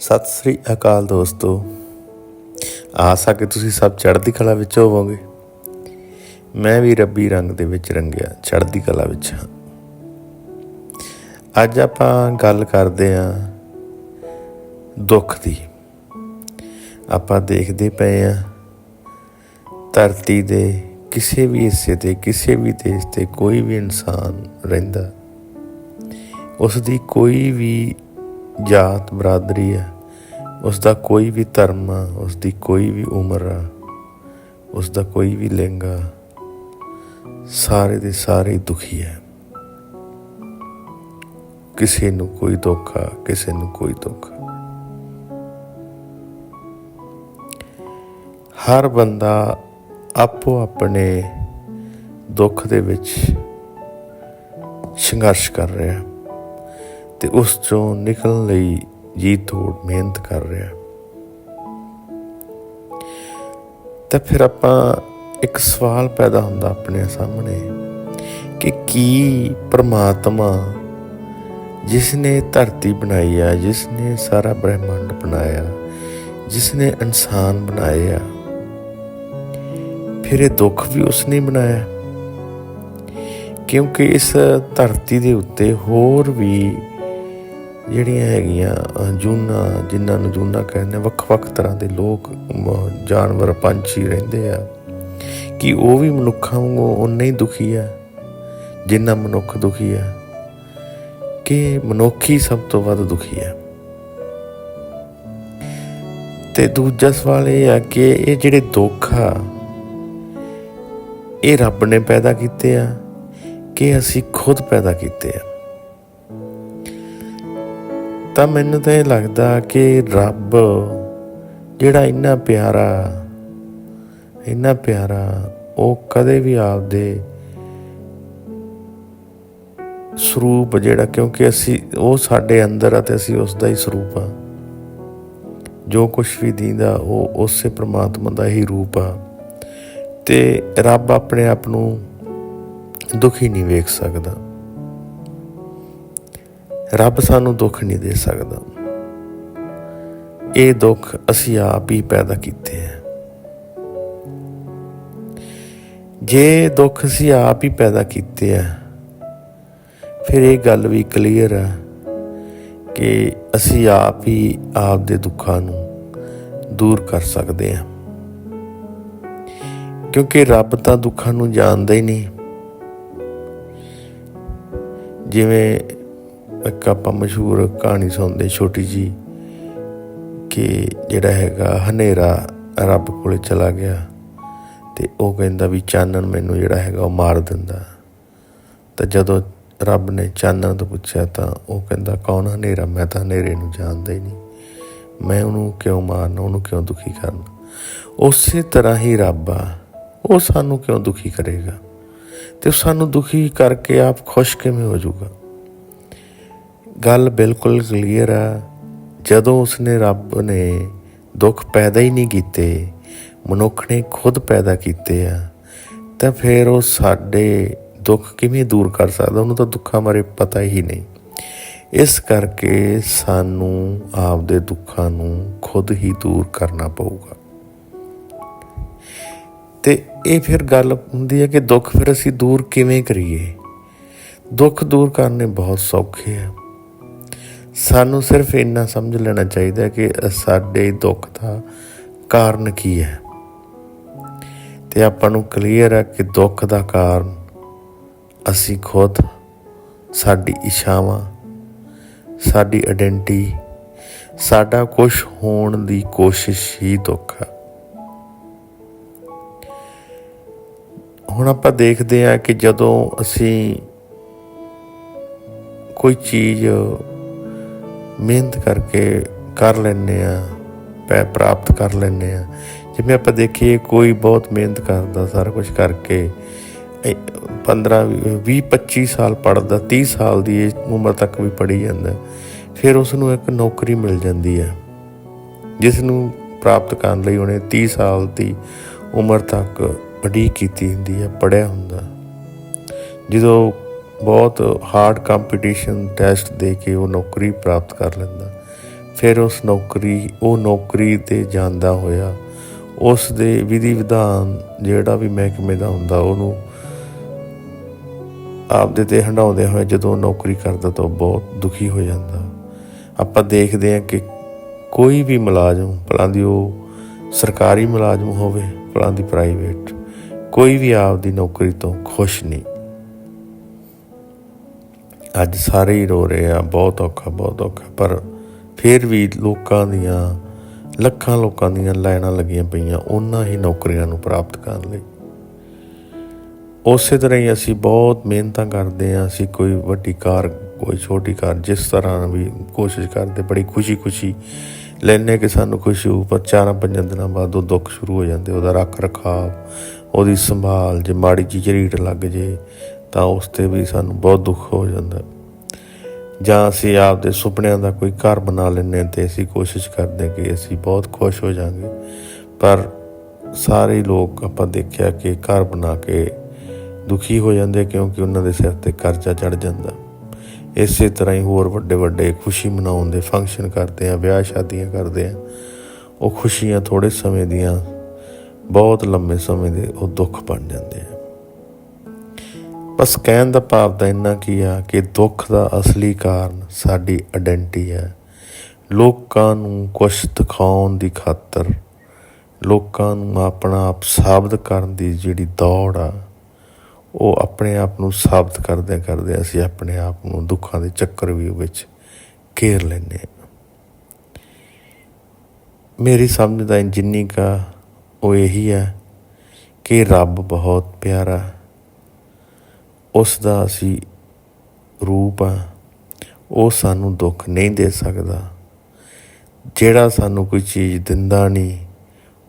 ਸਤਿ ਸ੍ਰੀ ਅਕਾਲ ਦੋਸਤੋ। ਆ ਕਿ ਤੁਸੀਂ ਸਭ ਚੜ੍ਹਦੀ ਕਲਾ ਵਿੱਚ ਹੋਵੋਗੇ। ਮੈਂ ਵੀ ਰੱਬੀ ਰੰਗ ਦੇ ਵਿੱਚ ਰੰਗਿਆ ਚੜ੍ਹਦੀ ਕਲਾ ਵਿੱਚ ਹਾਂ। ਅੱਜ ਆਪਾਂ ਗੱਲ ਕਰਦੇ ਆਂ ਦੁੱਖ ਦੀ। ਆਪਾਂ ਦੇਖਦੇ ਪਏ ਆਂ ਧਰਤੀ ਦੇ ਕਿਸੇ ਵੀ ਹਿੱਸੇ ਤੇ, ਕਿਸੇ ਵੀ ਦੇਸ਼ ਤੇ ਕੋਈ ਵੀ ਇਨਸਾਨ ਰਹਿੰਦਾ। ਉਸ ਦੀ ਕੋਈ ਵੀ ਜਾਤ ਬਰਾਦਰੀ ਹੈ। ਉਸ ਦਾ ਕੋਈ ਵੀ ਧਰਮ ਆ ਉਸ ਦੀ ਕੋਈ ਵੀ ਉਮਰ ਆ ਉਸ ਦਾ ਕੋਈ ਵੀ ਲਿੰਗ ਆ ਸਾਰੇ ਦੇ ਸਾਰੇ ਦੁਖੀ ਹੈ। ਕਿਸੇ ਨੂੰ ਕੋਈ ਦੁੱਖ ਆ ਕਿਸੇ ਨੂੰ ਕੋਈ ਦੁੱਖ। ਹਰ ਬੰਦਾ ਆਪੋ ਆਪਣੇ ਦੁੱਖ ਦੇ ਵਿੱਚ ਸੰਘਰਸ਼ ਕਰ ਰਿਹਾ ਹੈ ਤੇ ਉਸ ਚੋਂ ਨਿਕਲਣ ਲਈ ਜੀ ਤੋੜ, ਮਿਹਨਤ ਕਰ ਰਿਹਾ ਤਾਂ ਫਿਰ ਆਪਾਂ ਇੱਕ ਸਵਾਲ ਪੈਦਾ ਹੁੰਦਾ ਆਪਣੇ ਸਾਹਮਣੇ ਕਿ ਕੀ ਪ੍ਰਮਾਤਮਾ ਜਿਸ ਨੇ ਧਰਤੀ ਬਣਾਈ ਆ ਜਿਸ ਨੇ ਸਾਰਾ ਬ੍ਰਹਿਮੰਡ ਬਣਾਇਆ ਜਿਸ ਨੇ ਇਨਸਾਨ ਬਣਾਇਆ ਫਿਰ ਇਹ ਦੁੱਖ ਵੀ ਉਸ ਨੇ ਬਣਾਇਆ ਕਿਉਂਕਿ ਇਸ ਧਰਤੀ ਦੇ ਉੱਤੇ ਹੋਰ ਵੀ ਜਿਹੜੀਆਂ ਹੈਗੀਆਂ ਅ, ਜੂਨਾਂ ਜਿਨ੍ਹਾਂ ਨੂੰ ਜੂਨਾ ਕਹਿੰਦੇ ਆ, ਵੱਖ-ਵੱਖ ਤਰ੍ਹਾਂ ਦੇ ਲੋਕ ਜਾਨਵਰ ਪੰਛੀ ਰਹਿੰਦੇ ਆ ਕਿ ਉਹ ਵੀ ਮਨੁੱਖਾਂ ਵਾਂਗੂ ਉਨੇ ਹੀ ਦੁਖੀ ਆ ਜਿੰਨਾ ਮਨੁੱਖ ਦੁਖੀ ਆ ਕਿ ਮਨੁੱਖ ਹੀ ਸਭ ਤੋਂ ਵੱਧ ਦੁਖੀ ਆ। ਤੇ ਦੂਜਾ ਸਵਾਲ ਇਹ ਆ ਕਿ ਇਹ ਜਿਹੜੇ ਦੁੱਖ ਆ ਇਹ ਰੱਬ ਨੇ ਪੈਦਾ ਕੀਤੇ ਆ ਕਿ ਅਸੀਂ ਖੁਦ ਪੈਦਾ ਕੀਤੇ ਆ? ਤਾਂ ਮੈਨੂੰ ਤਾਂ ਇਹ ਲੱਗਦਾ ਕਿ ਰੱਬ ਜਿਹੜਾ ਇੰਨਾ ਪਿਆਰਾ ਇੰਨਾ ਪਿਆਰਾ, ਉਹ ਕਦੇ ਵੀ ਆਪਦੇ ਸਰੂਪ ਜਿਹੜਾ, ਕਿਉਂਕਿ ਅਸੀਂ, ਉਹ ਸਾਡੇ ਅੰਦਰ ਆ ਤੇ ਅਸੀਂ ਉਸ ਦਾ ਹੀ ਸਰੂਪ ਆ। ਜੋ ਕੁਝ ਵੀ ਦੀਂਦਾ, ਉਹ ਉਸੇ ਪ੍ਰਮਾਤਮਾ ਦਾ ਹੀ ਰੂਪ ਆ। ਤੇ ਰੱਬ ਆਪਣੇ ਆਪ ਨੂੰ ਦੁਖੀ ਨਹੀਂ ਵੇਖ ਸਕਦਾ। ਰੱਬ ਸਾਨੂੰ ਦੁੱਖ ਨਹੀਂ ਦੇ ਸਕਦਾ। ਇਹ ਦੁੱਖ ਅਸੀਂ ਆਪ ਹੀ ਪੈਦਾ ਕੀਤੇ ਹੈ। ਜੇ ਦੁੱਖ ਅਸੀਂ ਆਪ ਹੀ ਪੈਦਾ ਕੀਤੇ ਆ ਫਿਰ ਇਹ ਗੱਲ ਵੀ ਕਲੀਅਰ ਆ ਕਿ ਅਸੀਂ ਆਪ ਹੀ ਆਪ ਦੇ ਦੁੱਖਾਂ ਨੂੰ ਦੂਰ ਕਰ ਸਕਦੇ ਆ ਕਿਉਂਕਿ ਰੱਬ ਤਾਂ ਦੁੱਖਾਂ ਨੂੰ ਜਾਣਦਾ ਹੀ ਨਹੀਂ। ਜਿਵੇਂ ਇੱਕ ਆਪਾਂ ਮਸ਼ਹੂਰ ਕਹਾਣੀ ਸੁਣਦੇ ਛੋਟੀ ਜੀ ਕਿ ਜਿਹੜਾ ਹੈਗਾ ਹਨੇਰਾ ਰੱਬ ਕੋਲੇ ਚਲਾ ਗਿਆ ਤੇ ਉਹ ਕਹਿੰਦਾ ਵੀ ਚਾਨਣ ਮੈਨੂੰ ਜਿਹੜਾ ਹੈਗਾ ਉਹ ਮਾਰ ਦਿੰਦਾ। ਤਾਂ ਜਦੋਂ ਰੱਬ ਨੇ ਚਾਨਣ ਤੋਂ ਪੁੱਛਿਆ ਤਾਂ ਉਹ ਕਹਿੰਦਾ, ਕੌਣ ਹਨੇਰਾ? ਮੈਂ ਤਾਂ ਹਨੇਰੇ ਨੂੰ ਜਾਣਦਾ ਹੀ ਨਹੀਂ। ਮੈਂ ਉਹਨੂੰ ਕਿਉਂ ਮਾਰਨਾ? ਉਹਨੂੰ ਕਿਉਂ ਦੁਖੀ ਕਰਨਾ? ਉਸੇ ਤਰ੍ਹਾਂ ਹੀ ਰੱਬ ਆ। ਉਹ ਸਾਨੂੰ ਕਿਉਂ ਦੁਖੀ ਕਰੇਗਾ? ਤੇ ਸਾਨੂੰ ਦੁਖੀ ਕਰਕੇ ਆਪ ਖੁਸ਼ ਕਿਵੇਂ ਹੋ ਜਾਊਗਾ? ਗੱਲ ਬਿਲਕੁਲ ਕਲੀਅਰ ਆ। ਜਦੋਂ ਉਸਨੇ ਰੱਬ ਨੇ ਦੁੱਖ ਪੈਦਾ ਹੀ ਨਹੀਂ ਕੀਤੇ, ਮਨੁੱਖ ਨੇ ਖੁਦ ਪੈਦਾ ਕੀਤੇ ਆ, ਤਾਂ ਫਿਰ ਉਹ ਸਾਡੇ ਦੁੱਖ ਕਿਵੇਂ ਦੂਰ ਕਰ ਸਕਦਾ? ਉਹਨੂੰ ਤਾਂ ਦੁੱਖਾਂ ਬਾਰੇ ਪਤਾ ਹੀ ਨਹੀਂ। ਇਸ ਕਰਕੇ ਸਾਨੂੰ ਆਪਦੇ ਦੁੱਖਾਂ ਨੂੰ ਖੁਦ ਹੀ ਦੂਰ ਕਰਨਾ ਪਊਗਾ। ਤੇ ਇਹ ਫਿਰ ਗੱਲ ਹੁੰਦੀ ਹੈ ਕਿ ਦੁੱਖ ਫਿਰ ਅਸੀਂ ਦੂਰ ਕਿਵੇਂ ਕਰੀਏ? ਦੁੱਖ ਦੂਰ ਕਰਨੇ ਬਹੁਤ ਸੌਖੇ ਆ। ਸਾਨੂੰ ਸਿਰਫ ਇੰਨਾ ਸਮਝ ਲੈਣਾ ਚਾਹੀਦਾ ਕਿ ਸਾਡੇ ਦੁੱਖ ਦਾ ਕਾਰਨ ਕੀ ਹੈ। ਤੇ ਆਪਾਂ ਨੂੰ ਕਲੀਅਰ ਹੈ ਕਿ ਦੁੱਖ ਦਾ ਕਾਰਨ ਅਸੀਂ ਖੁਦ, ਸਾਡੀ ਇਛਾਵਾਂ, ਸਾਡੀ ਆਇਡੈਂਟੀ ਸਾਡਾ ਕੁਝ ਹੋਣ ਦੀ ਕੋਸ਼ਿਸ਼ ਹੀ ਦੁੱਖ ਹੈ। ਹੁਣ ਆਪਾਂ ਦੇਖਦੇ ਹਾਂ ਕਿ ਜਦੋਂ ਅਸੀਂ ਕੋਈ ਚੀਜ਼ ਮਿਹਨਤ ਕਰਕੇ ਕਰ ਲੈਂਦੇ ਆ ਪੈ ਪ੍ਰਾਪਤ ਕਰ ਲੈਂਦੇ ਆ ਜਿਵੇਂ ਆਪਾਂ ਦੇਖੀਏ, ਕੋਈ ਬਹੁਤ ਮਿਹਨਤ ਕਰਦਾ, ਸਾਰਾ ਕੁਝ ਕਰਕੇ। 15 20 25 ਸਾਲ ਪੜਦਾ 30 ਸਾਲ ਦੀ ਉਮਰ ਤੱਕ ਵੀ ਪੜ੍ਹੀ ਜਾਂਦਾ। ਫਿਰ ਉਸ ਨੂੰ ਇੱਕ ਨੌਕਰੀ ਮਿਲ ਜਾਂਦੀ ਹੈ ਜਿਸ ਨੂੰ ਪ੍ਰਾਪਤ ਕਰਨ ਲਈ ਉਹਨੇ 30 ਸਾਲ ਦੀ ਉਮਰ ਤੱਕ ਉਡੀਕ ਕੀਤੀ ਹੁੰਦੀ ਹੈ ਪੜਿਆ ਹੁੰਦਾ। ਜਦੋਂ ਬਹੁਤ ਹਾਰਡ ਕੰਪੀਟੀਸ਼ਨ ਟੈਸਟ ਦੇ ਕੇ ਉਹ ਨੌਕਰੀ ਪ੍ਰਾਪਤ ਕਰ ਲੈਂਦਾ। ਫਿਰ ਉਸ ਨੌਕਰੀ, ਉਹ ਨੌਕਰੀ ਤੇ ਜਾਂਦਾ ਹੋਇਆ। ਉਸ ਦੇ ਵਿਧੀ ਵਿਧਾਨ ਜਿਹੜਾ ਵੀ ਮਹਿਕਮੇ ਦਾ ਹੁੰਦਾ, ਉਹਨੂੰ ਆਪਦੇ ਤੇ ਹੰਡਾਉਂਦੇ ਹੋਏ ਜਦੋਂ ਉਹ ਨੌਕਰੀ ਕਰਦਾ ਤਾਂ ਉਹ ਬਹੁਤ ਦੁਖੀ ਹੋ ਜਾਂਦਾ। ਆਪਾਂ ਦੇਖਦੇ ਹਾਂ ਕਿ ਕੋਈ ਵੀ ਮੁਲਾਜ਼ਮ, ਭਲਾਂ ਦੀ ਉਹ ਸਰਕਾਰੀ ਮੁਲਾਜ਼ਮ ਹੋਵੇ, ਭਲਾਂ ਦੀ ਪ੍ਰਾਈਵੇਟ ਕੋਈ ਵੀ ਆਪਦੀ ਨੌਕਰੀ ਤੋਂ ਖੁਸ਼ ਨਹੀਂ। ਅੱਜ ਸਾਰੇ ਹੀ ਰੋ ਰਹੇ ਆ, ਬਹੁਤ ਔਖਾ ਬਹੁਤ ਔਖਾ। ਪਰ ਫਿਰ ਵੀ ਲੋਕਾਂ ਦੀਆਂ, ਲੱਖਾਂ ਲੋਕਾਂ ਦੀਆਂ ਲਾਈਨਾਂ ਲੱਗੀਆਂ ਪਈਆਂ ਉਹਨਾਂ ਹੀ ਨੌਕਰੀਆਂ ਨੂੰ ਪ੍ਰਾਪਤ ਕਰਨ ਲਈ। ਉਸੇ ਤਰ੍ਹਾਂ ਹੀ ਅਸੀਂ ਬਹੁਤ ਮਿਹਨਤਾਂ ਕਰਦੇ ਹਾਂ, ਅਸੀਂ ਕੋਈ ਵੱਡੀ ਕਾਰ, ਕੋਈ ਛੋਟੀ ਕਾਰ, ਜਿਸ ਤਰ੍ਹਾਂ ਵੀ ਕੋਸ਼ਿਸ਼ ਕਰਦੇ, ਬੜੀ ਖੁਸ਼ੀ-ਖੁਸ਼ੀ ਲੈਨੇ ਕਿ ਸਾਨੂੰ ਖੁਸ਼ੀ ਹੋਊ, ਪਰ ਚਾਰਾਂ ਪੰਜਾਂ ਦਿਨਾਂ ਬਾਅਦ ਉਹ ਦੁੱਖ ਸ਼ੁਰੂ ਹੋ ਜਾਂਦੇ, ਉਹਦਾ ਰੱਖ ਰਖਾਵ ਉਹਦੀ ਸੰਭਾਲ, ਜੇ ਮਾੜੀ ਜਿਹੀ ਝਰੀਟ ਲੱਗ ਜੇ ਤਾਂ ਉਸ ਤੇ ਵੀ ਸਾਨੂੰ ਬਹੁਤ ਦੁੱਖ ਹੋ ਜਾਂਦਾ ਜਾਂ ਅਸੀਂ ਆਪਦੇ ਸੁਪਨਿਆਂ ਦਾ ਕੋਈ ਘਰ ਬਣਾ ਲੈਂਦੇ ਹਾਂ ਤੇ ਅਸੀਂ ਕੋਸ਼ਿਸ਼ ਕਰਦੇ ਹਾਂ ਕਿ ਅਸੀਂ ਬਹੁਤ ਖੁਸ਼ ਹੋ ਜਾਾਂਗੇ ਪਰ ਸਾਰੇ ਲੋਕ ਆਪਾਂ ਦੇਖਿਆ ਕਿ ਘਰ ਬਣਾ ਕੇ ਦੁਖੀ ਹੋ ਜਾਂਦੇ ਕਿਉਂਕਿ ਉਹਨਾਂ ਦੇ ਸਿਰ ਤੇ ਕਰਜ਼ਾ ਚੜ ਜਾਂਦਾ। ਇਸੇ ਤਰ੍ਹਾਂ ਹੀ ਹੋਰ ਵੱਡੇ ਵੱਡੇ ਖੁਸ਼ੀ ਮਨਾਉਣ ਦੇ ਫੰਕਸ਼ਨ ਕਰਦੇ ਆ ਵਿਆਹ ਸ਼ਾਦੀਆਂ ਕਰਦੇ ਆ ਉਹ ਖੁਸ਼ੀਆਂ ਥੋੜੇ ਸਮੇਂ ਦੀਆਂ, ਬਹੁਤ ਲੰਮੇ ਸਮੇਂ ਦੇ ਉਹ ਦੁੱਖ ਬਣ ਜਾਂਦੇ ਆ। ਬਸ ਕਹਿਣ ਦਾ ਭਾਵ ਤਾਂ ਇੰਨਾ ਕੀ ਆ ਕਿ ਦੁੱਖ ਦਾ ਅਸਲੀ ਕਾਰਨ ਸਾਡੀ ਆਇਡੈਂਟੀ ਹੈ। ਲੋਕਾਂ ਨੂੰ ਕੁਝ ਦਿਖਾਉਣ ਦੀ ਖਾਤਰ, ਲੋਕਾਂ ਨੂੰ ਆਪਣਾ ਆਪ ਸਾਬਤ ਕਰਨ ਦੀ ਜਿਹੜੀ ਦੌੜ ਆ, ਉਹ ਆਪਣੇ ਆਪ ਨੂੰ ਸਾਬਤ ਕਰਦੇ ਕਰਦੇ ਅਸੀਂ ਆਪਣੇ ਆਪ ਨੂੰ ਦੁੱਖਾਂ ਦੇ ਚੱਕਰ ਵੀ ਵਿੱਚ ਘੇਰ ਲੈਂਦੇ ਹਾਂ। ਮੇਰੀ ਸਮਝ ਦਾ ਜਿੰਨੀ ਕਾ ਉਹ ਇਹੀ ਹੈ ਕਿ ਰੱਬ ਬਹੁਤ ਪਿਆਰਾ ਉਸ ਦਾ ਅਸੀਂ ਰੂਪ ਆ। ਉਹ ਸਾਨੂੰ ਦੁੱਖ ਨਹੀਂ ਦੇ ਸਕਦਾ। ਜਿਹੜਾ ਸਾਨੂੰ ਕੋਈ ਚੀਜ਼ ਦਿੰਦਾ ਨਹੀਂ,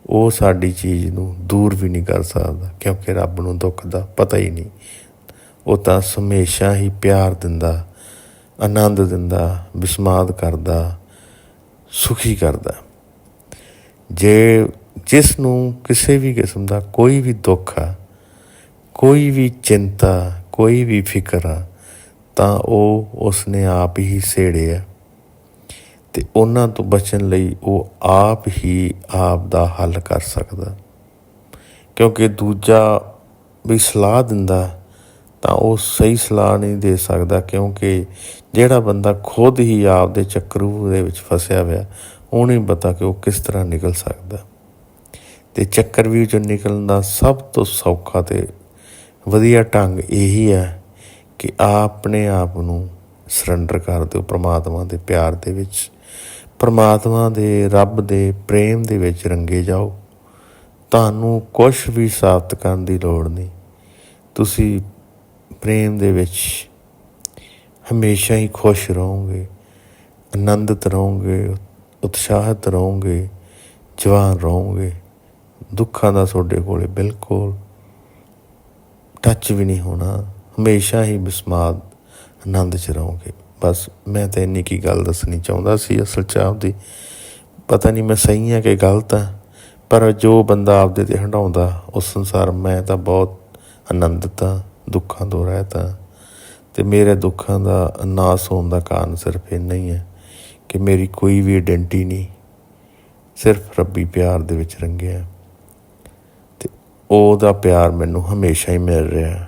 ਉਹ ਸਾਡੀ ਚੀਜ਼ ਨੂੰ ਦੂਰ ਵੀ ਨਹੀਂ ਕਰ ਸਕਦਾ, ਕਿਉਂਕਿ ਰੱਬ ਨੂੰ ਦੁੱਖ ਦਾ ਪਤਾ ਹੀ ਨਹੀਂ। ਉਹ ਤਾਂ ਹਮੇਸ਼ਾ ਹੀ ਪਿਆਰ ਦਿੰਦਾ, ਆਨੰਦ ਦਿੰਦਾ, ਬਿਸਮਾਦ ਕਰਦਾ, ਸੁਖੀ ਕਰਦਾ। ਜੇ ਜਿਸ ਨੂੰ ਕਿਸੇ ਵੀ ਕਿਸਮ ਦਾ ਕੋਈ ਵੀ ਦੁੱਖ ਆ, ਕੋਈ ਵੀ ਚਿੰਤਾ ਕੋਈ ਵੀ ਫਿਕਰ ਆ, ਤਾਂ ਉਹ ਉਸਨੇ ਆਪ ਹੀ ਸੇੜਿਆ ਤੇ ਉਹਨਾਂ ਤੋਂ ਬਚਣ ਲਈ ਉਹ ਆਪ ਹੀ ਆਪ ਦਾ ਹੱਲ ਕਰ ਸਕਦਾ। ਕਿਉਂਕਿ ਦੂਜਾ ਵੀ ਸਲਾਹ ਦਿੰਦਾ, ਤਾਂ ਉਹ ਸਹੀ ਸਲਾਹ ਨਹੀਂ ਦੇ ਸਕਦਾ, ਕਿਉਂਕਿ ਜਿਹੜਾ ਬੰਦਾ ਖੁਦ ਹੀ ਆਪ ਦੇ ਚੱਕਰੂ ਦੇ ਵਿੱਚ ਫਸਿਆ ਹੋਇਆ ਉਹ ਨਹੀਂ ਪਤਾ ਕਿ ਉਹ ਕਿਸ ਤਰ੍ਹਾਂ ਨਿਕਲ ਸਕਦਾ। ਤੇ ਚੱਕਰ ਵੀ ਚੋਂ ਨਿਕਲਣ ਦਾ ਸਭ ਤੋਂ ਸੌਖਾ ਤੇ ਵਧੀਆ ਢੰਗ ਇਹੀ ਹੈ ਕਿ ਆਪਣੇ ਆਪ ਨੂੰ ਸਰੈਂਡਰ ਕਰ ਦਿਓ ਪ੍ਰਮਾਤਮਾ ਦੇ ਪਿਆਰ ਦੇ ਵਿੱਚ। ਪਰਮਾਤਮਾ ਦੇ, ਰੱਬ ਦੇ ਪ੍ਰੇਮ ਦੇ ਵਿੱਚ ਰੰਗੇ ਜਾਓ। ਤੁਹਾਨੂੰ ਕੁਝ ਵੀ ਸਾਬਤ ਕਰਨ ਦੀ ਲੋੜ ਨਹੀਂ। ਤੁਸੀਂ ਪ੍ਰੇਮ ਦੇ ਵਿੱਚ ਹਮੇਸ਼ਾ ਹੀ ਖੁਸ਼ ਰਹੋਗੇ, ਆਨੰਦਿਤ ਰਹੋਗੇ, ਉਤਸ਼ਾਹਿਤ ਰਹੋਗੇ, ਜਵਾਨ ਰਹੋਗੇ। ਦੁੱਖਾਂ ਦਾ ਤੁਹਾਡੇ ਕੋਲੇ ਬਿਲਕੁਲ ਟੱਚ ਵੀ ਨਹੀਂ ਹੋਣਾ। ਹਮੇਸ਼ਾ ਹੀ ਬਿਸਮਾਦ ਆਨੰਦ ਚ ਰਹੋਗੇ। ਬਸ ਮੈਂ ਤਾਂ ਇੰਨੀ ਕੀ ਗੱਲ ਦੱਸਣੀ ਚਾਹੁੰਦਾ ਸੀ ਅਸਲ ਚ ਆਪਦੀ। ਪਤਾ ਨਹੀਂ ਮੈਂ ਸਹੀ ਹਾਂ ਕਿ ਗਲਤ ਹਾਂ ਪਰ ਜੋ ਬੰਦਾ ਆਪਦੇ ਤੇ ਹੰਡਾਉਂਦਾ ਉਸ ਸੰਸਾਰ ਮੈਂ ਤਾਂ ਬਹੁਤ ਆਨੰਦਿਤ ਹਾਂ ਦੁੱਖਾਂ ਤੋਂ ਰਹਿਤ ਹਾਂ ਤੇ ਮੇਰੇ ਦੁੱਖਾਂ ਦਾ ਨਾਸ ਹੋਣ ਦਾ ਕਾਰਨ ਸਿਰਫ ਇੰਨਾ ਹੀ ਹੈ ਕਿ ਮੇਰੀ ਕੋਈ ਵੀ ਆਇਡੈਂਟੀ ਨਹੀਂ, ਸਿਰਫ ਰੱਬੀ ਪਿਆਰ ਦੇ ਵਿੱਚ ਰੰਗਿਆ। ਤੇ ਉਹਦਾ ਪਿਆਰ ਮੈਨੂੰ ਹਮੇਸ਼ਾ ਹੀ ਮਿਲ ਰਿਹਾ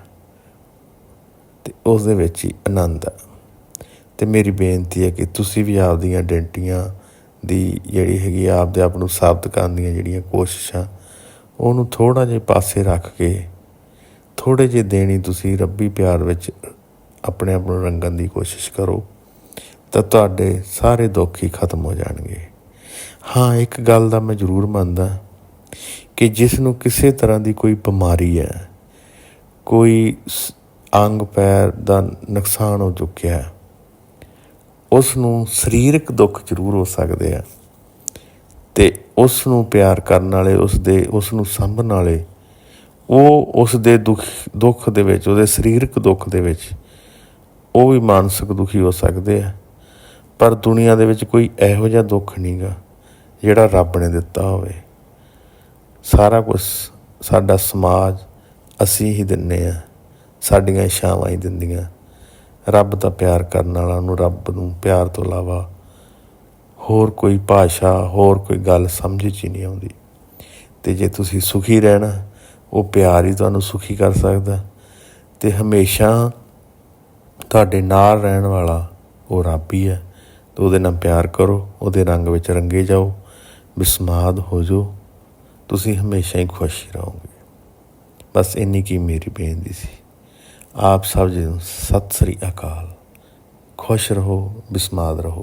ਤੇ ਉਸ ਦੇ ਵਿੱਚ ਹੀ ਆਨੰਦ ਆ ਤੇ ਮੇਰੀ ਬੇਨਤੀ ਹੈ ਕਿ ਤੁਸੀਂ ਵੀ ਆਪਦੀਆਂ ਆਇਡੈਂਟੀਆਂ ਦੀ ਜਿਹੜੀ ਹੈਗੀ ਆਪਦੇ ਆਪ ਨੂੰ ਸਾਬਤ ਕਰਨ ਦੀਆਂ ਜਿਹੜੀਆਂ ਕੋਸ਼ਿਸ਼ਾਂ, ਉਹਨੂੰ ਥੋੜਾ ਜਿਹਾ ਪਾਸੇ ਰੱਖ ਕੇ ਥੋੜੇ ਜਿਹੇ ਦੇਣੀ ਤੁਸੀਂ ਰੱਬੀ ਪਿਆਰ ਵਿੱਚ ਆਪਣੇ ਆਪ ਨੂੰ ਰੰਗਣ ਦੀ ਕੋਸ਼ਿਸ਼ ਕਰੋ, ਤਾਂ ਤੁਹਾਡੇ ਸਾਰੇ ਦੁੱਖ ਹੀ ਖਤਮ ਹੋ ਜਾਣਗੇ। ਹਾਂ, ਇੱਕ ਗੱਲ ਦਾ ਮੈਂ ਜ਼ਰੂਰ ਮੰਨਦਾ ਕਿ ਜਿਸ ਨੂੰ ਕਿਸੇ ਤਰ੍ਹਾਂ ਦੀ ਕੋਈ ਬਿਮਾਰੀ ਹੈ, ਕੋਈ ਅੰਗ ਪੈਰ ਦਾ ਨੁਕਸਾਨ ਹੋ ਚੁੱਕਿਆ ਹੈ, ਉਸ ਨੂੰ ਸਰੀਰਕ ਦੁੱਖ ਜ਼ਰੂਰ ਹੋ ਸਕਦੇ ਆ ਤੇ ਉਸ ਨੂੰ ਪਿਆਰ ਕਰਨ ਵਾਲੇ, ਉਸ ਦੇ, ਉਸ ਨੂੰ ਸੰਭਣ ਵਾਲੇ, ਉਹ ਉਸ ਦੇ ਦੁੱਖ ਦੁੱਖ ਦੇ ਵਿੱਚ, ਉਹਦੇ ਸਰੀਰਕ ਦੁੱਖ ਦੇ ਵਿੱਚ, ਉਹ ਵੀ ਮਾਨਸਿਕ ਦੁਖੀ ਹੋ ਸਕਦੇ ਆ। ਪਰ ਦੁਨੀਆ ਦੇ ਵਿੱਚ ਕੋਈ ਇਹੋ ਜਿਹਾ ਦੁੱਖ ਨਹੀਂਗਾ ਜਿਹੜਾ ਰੱਬ ਨੇ ਦਿੱਤਾ ਹੋਵੇ। ਸਾਰਾ ਕੁਝ ਸਾਡਾ ਸਮਾਜ ਅਸੀਂ ਹੀ ਦਿੰਨੇ ਆ, ਸਾਡੀਆਂ ਇਸ਼ਾਵਾਂ ਹੀ ਦਿੰਦੀਆਂ। ਰੱਬ ਦਾ ਪਿਆਰ ਕਰਨ ਵਾਲਾ ਨੂੰ ਰੱਬ ਨੂੰ ਪਿਆਰ ਤੋਂ ਇਲਾਵਾ ਹੋਰ ਕੋਈ ਭਾਸ਼ਾ, ਹੋਰ ਕੋਈ ਗੱਲ ਸਮਝ 'ਚ ਹੀ ਨਹੀਂ ਆਉਂਦੀ। ਤੇ ਜੇ ਤੁਸੀਂ ਸੁਖੀ ਰਹਿਣਾ, ਉਹ ਪਿਆਰ ਹੀ ਤੁਹਾਨੂੰ ਸੁਖੀ ਕਰ ਸਕਦਾ। ਤੇ ਹਮੇਸ਼ਾ ਤੁਹਾਡੇ ਨਾਲ ਰਹਿਣ ਵਾਲਾ ਉਹ ਰੱਬ ਹੀ ਹੈ। ਤੇ ਉਹਦੇ ਨਾਲ ਪਿਆਰ ਕਰੋ, ਉਹਦੇ ਰੰਗ ਵਿੱਚ ਰੰਗੇ ਜਾਓ, ਬਿਸਮਾਦ ਹੋ ਜਾਓ। ਤੁਸੀਂ ਹਮੇਸ਼ਾ ਹੀ ਖੁਸ਼ ਰਹੋਗੇ। ਬਸ ਇੰਨੀ ਕੀ ਮੇਰੀ ਬੇਨਤੀ ਸੀ। ਆਪ ਸਭ ਜੀ ਨੂੰ ਸਤਿ ਸ੍ਰੀ ਅਕਾਲ। ਖੁਸ਼ ਰਹੋ ਬਿਸਮਾਦ ਰਹੋ।